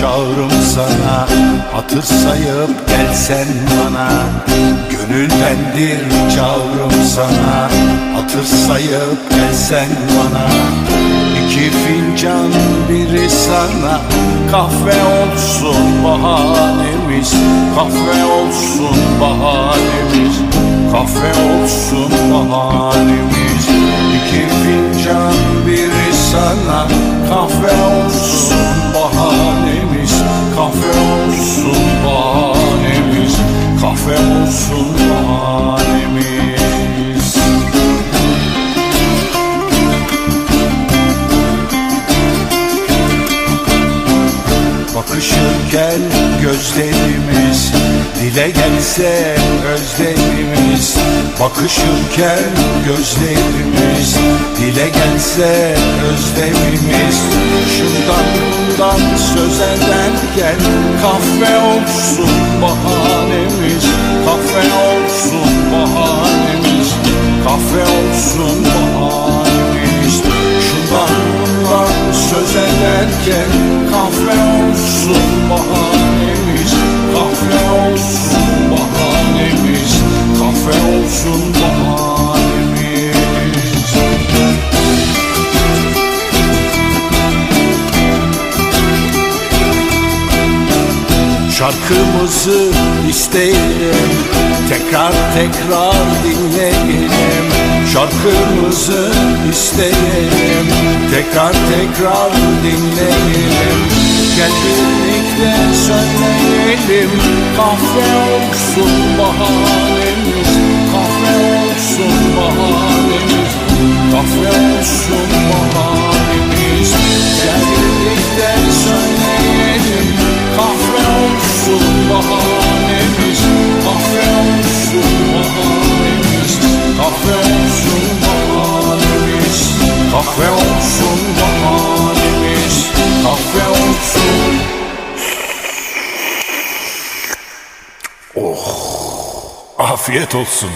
çağrım sana Hatır sayıp gelsen bana. Gönüldendir çağrım sana. Hatır sayıp gelsen bana. İki fincan biri sana. Kahve olsun bahanemiz. Kahve olsun bahanemiz. Kahve olsun bahanemiz. İki fincan biri sana. Kahve olsun Kahve olsun bahanemiz Bakışırken gözlerimiz Dile gelse özlemimiz Bakışırken gözlerimiz Dile gelse özlemimiz Şundan bundan söz ederken Kahve olsun bahanemiz söz ederken Kahve olsun bahanemiz Kahve olsun bahanemiz Kahve olsun bahanemiz. Şarkımızı isteyelim Tekrar tekrar dinleyelim Şarkımızı isteyelim. Tekrar tekrar dinleyelim. Gel birlikte söyleyelim. Kahve olsun bahanemiz Kahve olsun Oh Afiyet olsun